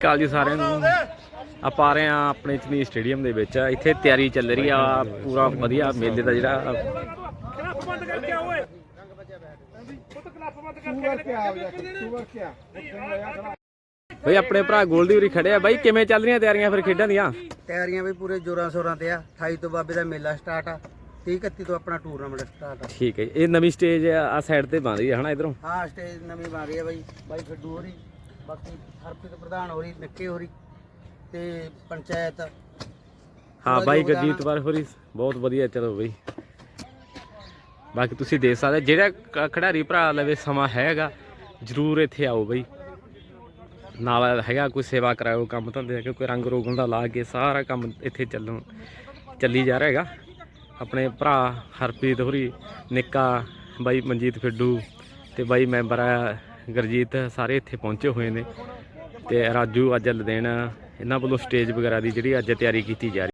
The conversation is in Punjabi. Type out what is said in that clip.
ਕਾਲ ਜੀ ਸਾਰਿਆਂ ਨੂੰ। ਆਪਾਂ ਆ ਰਹੇ ਆ ਆਪਣੇ ਚਨੀ ਸਟੇਡੀਅਮ ਦੇ ਵਿੱਚ। ਇੱਥੇ ਤਿਆਰੀ ਚੱਲ ਰਹੀ ਆ ਪੂਰਾ ਵਧੀਆ ਮੇਲੇ ਦਾ ਜਿਹੜਾ। ਕਲੱਪ ਬੰਦ ਕਰਕੇ ਆ ਓਏ ਪੁੱਤ ਕਲੱਪ ਬੰਦ ਕਰਕੇ ਆ ਤੂੰ ਵਰ ਕੇ ਆ ਬਈ ਆਪਣੇ ਭਰਾ ਗੋਲਡੀ ਵੀਰੀ ਖੜੇ ਆ। ਬਾਈ ਕਿਵੇਂ ਚੱਲ ਰਹੀਆਂ ਤਿਆਰੀਆਂ ਫਿਰ ਖੇਡਾਂ ਦੀਆਂ? ਤਿਆਰੀਆਂ ਵੀ ਪੂਰੇ ਜੋਰਾਂ ਸ਼ੋਰਾਂ ਤੇ ਆ। 28 ਤੋਂ ਬਾਬੇ ਦਾ ਮੇਲਾ ਸਟਾਰਟ ਆ। 30 31 ਤੋਂ ਆਪਣਾ ਟੂਰਨਾਮੈਂਟ ਸਟਾਰਟ ਆ। ਠੀਕ ਹੈ। ਇਹ ਨਵੀਂ ਸਟੇਜ ਆ ਸਾਈਡ ਤੇ ਬਣ ਰਹੀ ਹੈ ਹਨਾ ਇਧਰੋਂ? ਹਾਂ ਸਟੇਜ ਨਵੀਂ ਬਣ ਰਹੀ ਆ ਬਾਈ। ਬਾਈ ਖੱਡੂ ਹੋਰੀ। ਬਾਕੀ ਹਰਪ੍ਰੀਤ ਪ੍ਰਧਾਨ ਹੋਰੀ ਨਿੱਕੇ ਹੋਰੀ ਤੇ ਪੰਚਾਇਤ। ਹਾਂ ਬਾਈ ਗਰਜੀਤ ਵਾਰ ਹੋਰੀ ਬਹੁਤ ਵਧੀਆ ਚਲੋ ਬਈ। ਬਾਕੀ ਤੁਸੀਂ ਦੇਖ ਸਕਦੇ ਜਿਹੜਾ ਖਿਡਾਰੀ ਭਰਾ ਲਵੇ ਸਮਾਂ ਹੈਗਾ ਜਰੂਰ ਇੱਥੇ ਆਓ ਬਈ। ਨਾਲ ਹੈਗਾ ਕੋਈ ਸੇਵਾ ਕਰਾਓ ਕੰਮ ਧੰਦੇ ਦਾ ਕੋਈ ਰੰਗ ਰੋਗਨ ਦਾ ਲਾ ਕੇ ਸਾਰਾ ਕੰਮ ਇੱਥੇ ਚੱਲਣ ਚੱਲੀ ਜਾ ਰਿਹਾ ਹੈਗਾ। ਆਪਣੇ ਭਰਾ ਹਰਪ੍ਰੀਤ ਹੋਰੀ ਨਿੱਕਾ ਬਾਈ ਮਨਜੀਤ ਫਿੱਡੂ ਤੇ ਬਾਈ ਮੈਂਬਰ ਆ ਗਰਜੀਤ ਸਾਰੇ ਇੱਥੇ ਪਹੁੰਚੇ ਹੋਏ ਨੇ ਤੇ ਰਾਜੂ ਅੱਜ ਲਦੇਣ ਇਹਨਾਂ ਵੱਲੋਂ ਸਟੇਜ ਵਗੈਰਾ ਦੀ ਜਿਹੜੀ ਅੱਜ ਤਿਆਰੀ ਕੀਤੀ ਜਾ ਰਹੀ